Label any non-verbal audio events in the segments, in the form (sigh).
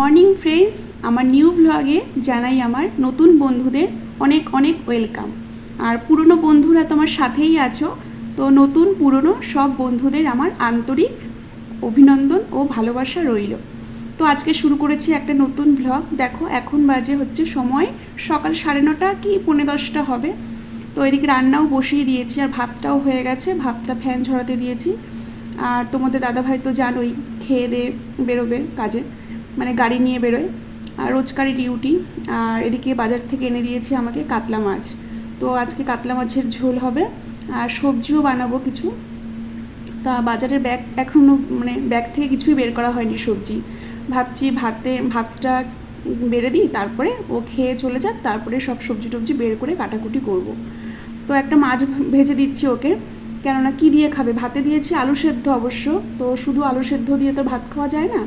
Morning friends, আমার new ব্লগে জানাই আমার নতুন বন্ধুদের অনেক অনেক ওয়েলকাম। আর পুরনো বন্ধুরা তোমার সাথেই আছো, তো নতুন পুরনো সব বন্ধুদের আমার আন্তরিক অভিনন্দন ও ভালোবাসা রইল। তো আজকে শুরু করেছি একটা নতুন ব্লগ। দেখো, এখন বাজে হচ্ছে সময় সকাল সাড়ে নটা কি পৌনে দশটা হবে। তো এদিকে রান্নাও বসিয়ে দিয়েছি, আর ভাতটাও হয়ে গেছে, ভাতটা ফ্যান ঝরাতে দিয়েছি। আর তোমাদের দাদাভাই তো জানোই, খেয়ে দিয়ে বেরোবে কাজে। মানে গাড়ি নিয়ে বেরোয় আর রোজকারি ডিউটি। আর এদিকে বাজার থেকে এনে দিয়েছে আমাকে কাতলা মাছ। তো আজকে কাতলা মাছের ঝোল হবে, আর সবজিও বানাবো কিছু। তা বাজারের ব্যাগ এখনও মানে ব্যাগ থেকে কিছুই বের করা হয়নি সবজি। ভাবছি ভাতে, ভাতটা বেড়ে দিই, তারপরে ও খেয়ে চলে যাক, তারপরে সব সবজি টবজি বের করে কাটাকুটি করব। তো একটা মাছ ভেজে দিচ্ছি ওকে। কেননা কি দিয়ে খাবে? ভাতে দিয়েছি আলু সেদ্ধ অবশ্য, তো শুধু আলু সেদ্ধ দিয়ে তো ভাত খাওয়া যায় না।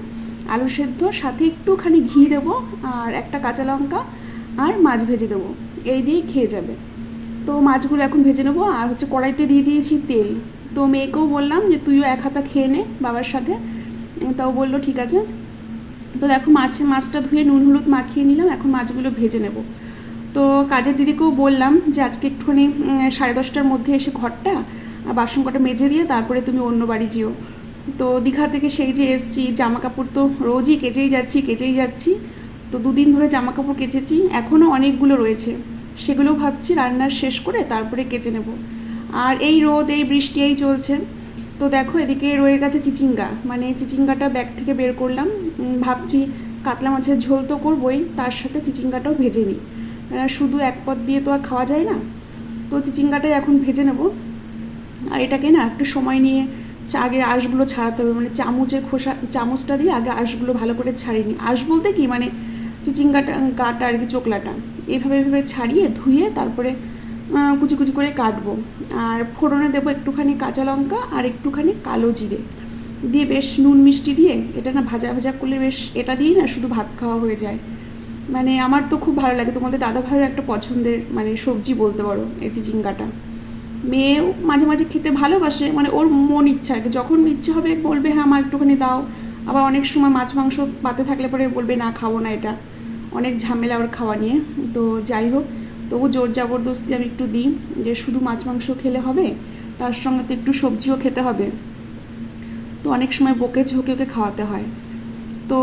আলু সেদ্ধ, সাথে একটুখানি ঘি দেবো আর একটা কাঁচা লঙ্কা আর মাছ ভেজে দেবো। এই দিয়েই খেয়ে যাবে। তো মাছগুলো এখন ভেজে নেব আর হচ্ছে কড়াইতে দিয়ে দিয়েছি তেল। তো মেয়েকেও বললাম যে, তুইও এক হাতা খেয়ে নে বাবার সাথে। তাও বলল, ঠিক আছে। তো দেখো মাছ, মাছটা ধুয়ে নুন, হলুদ মাখিয়ে নিলাম, এখন মাছগুলো ভেজে নেব। তো কাজের দিদিকেও বললাম যে, আজকে একটুখানি সাড়ে দশটার মধ্যে এসে ঘরটা আর বাসন কটা মেজে দিয়ে তারপরে তুমি অন্য বাড়ি যেও। তো দীঘা থেকে সেই যে এসছি জামা কাপড় তো রোজই কেচেই যাচ্ছি কেচেই যাচ্ছি। তো দুদিন ধরে জামা কাপড় কেচেছি, এখনও অনেকগুলো রয়েছে। সেগুলো ভাবছি রান্না শেষ করে তারপরে কেচে নেব। আর এই রোদ, এই বৃষ্টি, এই চলছে। তো দেখো এদিকে রয়ে গেছে চিচিঙ্গা। মানে চিচিঙ্গাটা ব্যাগ থেকে বের করলাম। ভাবছি কাতলা মাছের ঝোল তো করবই, তার সাথে চিচিঙ্গাটাও ভেজে নিই। শুধু এক পদ দিয়ে তো আর খাওয়া যায় না। তো চিচিঙ্গাটাই এখন ভেজে নেব। আর এটাকে না একটু সময় নিয়ে আগে আঁশগুলো ছাড়াতে হবে মানে চামচের খোসা, চামচটা দিয়ে আগে আঁশগুলো ভালো করে ছাড়িয়ে নিই। আঁশ বলতে কি মানে চিচিঙ্গাটা গাটা আর কি চোকলাটা এইভাবে এইভাবে ছাড়িয়ে ধুয়ে তারপরে কুচি কুচি করে কাটবো। আর ফোড়নে দেবো একটুখানি কাঁচা লঙ্কা আর একটুখানি কালো জিরে। দিয়ে বেশ নুন মিষ্টি দিয়ে, এটা না ভাজা ভাজা করলে বেশ, এটা দিয়েই না শুধু ভাত খাওয়া হয়ে যায়। মানে আমার তো খুব ভালো লাগে। তোমাদের দাদা ভাইয়ের একটা পছন্দের মানে সবজি বলতে পারো, এই চিচিঙ্গাটা। মেয়েও মাঝে মাঝে খেতে ভালোবাসে মানে ওর মন ইচ্ছা আর যখন ইচ্ছে হবে বলবে হ্যাঁ মা, একটুখানি দাও। আবার অনেক সময় মাছ মাংস পাতে থাকলে পরে বলবে, না, খাব না এটা। অনেক ঝামেলা ওর খাওয়া নিয়ে। তো যাই হোক, তবু জোর জবরদস্তি আমি একটু দিই যে, শুধু মাছ মাংস খেলে হবে, তার সঙ্গে তো একটু সবজিও খেতে হবে। তো অনেক সময় বকে ঝোঁকে ওকে খাওয়াতে হয়। তো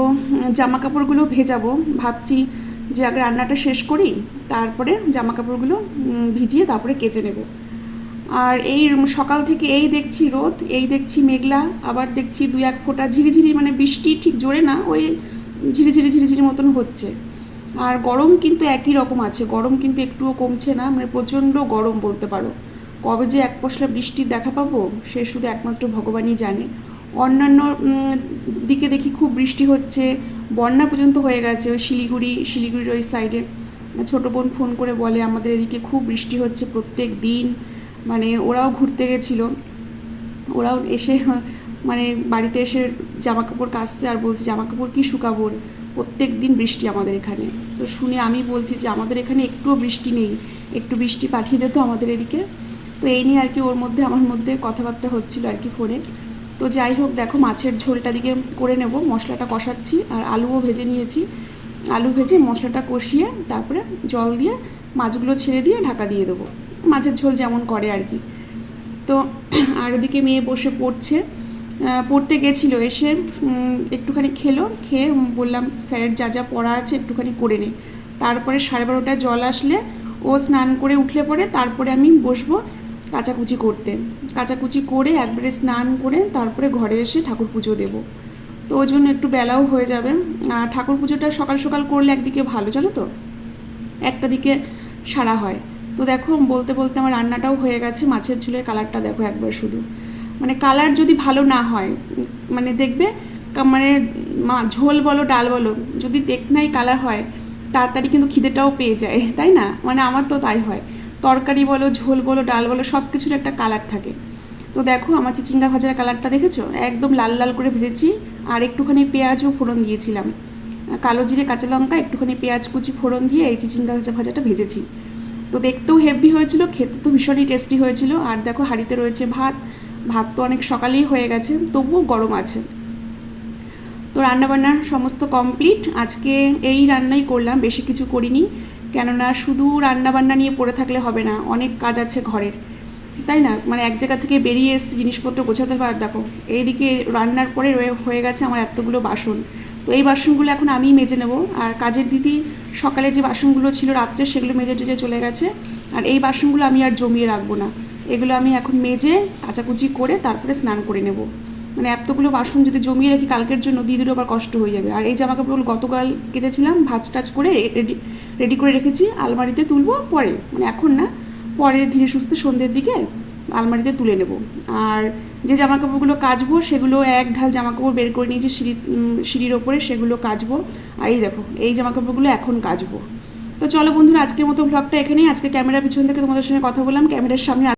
জামা কাপড়গুলো ভেজাবো, ভাবছি যে আগে রান্নাটা শেষ করি, তারপরে জামা কাপড়গুলো ভিজিয়ে তারপরে কেচে নেব। আর এই সকাল থেকে এই দেখছি রোদ, এই দেখছি মেঘলা, আবার দেখছি দুই এক ফোঁটা ঝিরিঝিরি মানে বৃষ্টি ঠিক জোরে না, ওই ঝিরিঝিরি ঝিরিঝিরি মতন হচ্ছে। আর গরম কিন্তু একই রকম আছে, গরম কিন্তু একটুও কমছে না মানে প্রচণ্ড গরম বলতে পারো। কবে যে এক পশলা বৃষ্টির দেখা পাবো, সে শুধু একমাত্র ভগবানই জানে। অন্যান্য দিকে দেখি খুব বৃষ্টি হচ্ছে, বন্যা পর্যন্ত হয়ে গেছে ওই শিলিগুড়ি, শিলিগুড়ির ওই সাইডে ছোটো বোন ফোন করে বলে, আমাদের এদিকে খুব বৃষ্টি হচ্ছে প্রত্যেক দিন। মানে ওরাও ঘুরতে গেছিল। ওরাও এসে মানে বাড়িতে এসে জামা কাপড় কাচছে আর বলছে জামা কাপড় কি শুকাবো? প্রত্যেক দিন বৃষ্টি আমাদের এখানে। তো শুনে আমি বলছি যে, আমাদের এখানে একটুও বৃষ্টি নেই। একটু বৃষ্টি পাঠিয়ে দে তো আমাদের এদিকে। তো এই নিয়ে আর কি ওর মধ্যে, আমার মধ্যে কথাবার্তা হচ্ছিল আর কি ফোনে। তো যাই হোক, দেখো মাছের ঝোলটা দিকে করে নেব। মশলাটা কষাচ্ছি আর আলুও ভেজে নিয়েছি। আলু ভেজে মশলাটা কষিয়ে তারপরে জল দিয়ে মাছগুলো ছেড়ে দিয়ে ঢাকা দিয়ে দেবো। মাছের ঝোল যেমন করে আর কি। তো (clears throat) আর ওদিকে মেয়ে বসে পড়ছে। পড়তে গেছিল, এসে একটুখানি খেলো, খেয়ে বললাম স্যারের যা যা পড়া আছে একটুখানি করে নে। তারপরে সাড়ে বারোটায় জল আসলে ও স্নান করে উঠলে পরে তারপরে আমি বসবো কাচাকুচি করতে। কাচাকুচি করে একবারে স্নান করে তারপরে ঘরে এসে ঠাকুর পুজো দেবো। তো ওই জন্য একটু বেলাও হয়ে যাবে। ঠাকুর পুজোটা সকাল সকাল করলে একদিকে ভালো, জানো তো? একটা দিকে সারা হয়। তো দেখো, বলতে বলতে আমার রান্নাটাও হয়ে গেছে। মাছের ঝোলের কালারটা দেখো একবার শুধু। মানে কালার যদি ভালো না হয় মানে দেখবে মানে মা, ঝোল বলো, ডাল বলো, যদি দেখনাই কালার হয়, তাড়াতাড়ি কিন্তু খিদেটাও পেয়ে যায়, (laughs) তাই না? মানে আমার তো তাই হয়। তরকারি বলো, ঝোল বলো, ডাল বলো সব কিছুর একটা কালার থাকে। তো দেখো, আমার চিচিঙ্গা ভাজার কালারটা দেখেছ? একদম লাল লাল করে ভেজেছি, আর একটুখানি পেঁয়াজও ফোড়ন দিয়েছিলাম। কালো জিরে, কাঁচা লঙ্কা, একটুখানি পেঁয়াজ কুচি ফোড়ন দিয়ে এই চিচিঙ্গা ভাজা ভাজাটা ভেজেছি। তো দেখতেও হেভি হয়েছিল, খেতে তো ভীষণই টেস্টি হয়েছিল। আর দেখো, হাঁড়িতে রয়েছে ভাত। ভাত তো অনেক সকালেই হয়ে গেছে, তবুও গরম আছে। তো রান্নাবান্নার সমস্ত কমপ্লিট আজকে এই রান্নাই করলাম, বেশি কিছু করিনি। কেননা শুধু রান্নাবান্না নিয়ে পড়ে থাকলে হবে না, অনেক কাজ আছে ঘরের। তাই না? মানে এক জায়গা থেকে বেরিয়ে এসেছি, জিনিসপত্র গোছাতে। পার দেখো, এইদিকে রান্নার পরে হয়ে গেছে আমার এতগুলো বাসন। তো এই বাসনগুলো এখন আমি মেজে নেব। আর কাজের দিদি, সকালে যে বাসনগুলো ছিল রাত্রে সেগুলো মেজে টেজে চলে গেছে। আর এই বাসনগুলো আমি আর জমিয়ে রাখব না। এগুলো আমি এখন মেজে, কাচাকুচি করে তারপরে স্নান করে নেব। মানে এতগুলো বাসন যদি জমিয়ে রাখি কালকের জন্য, দিদিরও আবার কষ্ট হয়ে যাবে। আর এই জামা কাপড়গুলো গতকাল কেটেছিলাম ভাজ টাজ করে রেডি রেডি করে রেখেছি, আলমারিতে তুলবো পরে। মানে এখন না, পরে ধীরে সুস্থে সন্ধ্যের দিকে আলমারিতে তুলে নেব। আর যে জামা কাপড়গুলো কাচবো, সেগুলো এক ঢাল জামা কাপড় বের করে নিয়েছি সিঁড়ি সিঁড়ির ওপরে, সেগুলো কাচবো। আর এই দেখো, এই জামা কাপড়গুলো এখন কাচবো। তো চলো বন্ধুরা, আজকের মতো ব্লগটা এখানেই। আজকে ক্যামেরার পিছন থেকে তোমাদের সঙ্গে কথা বললাম। ক্যামেরার সামনে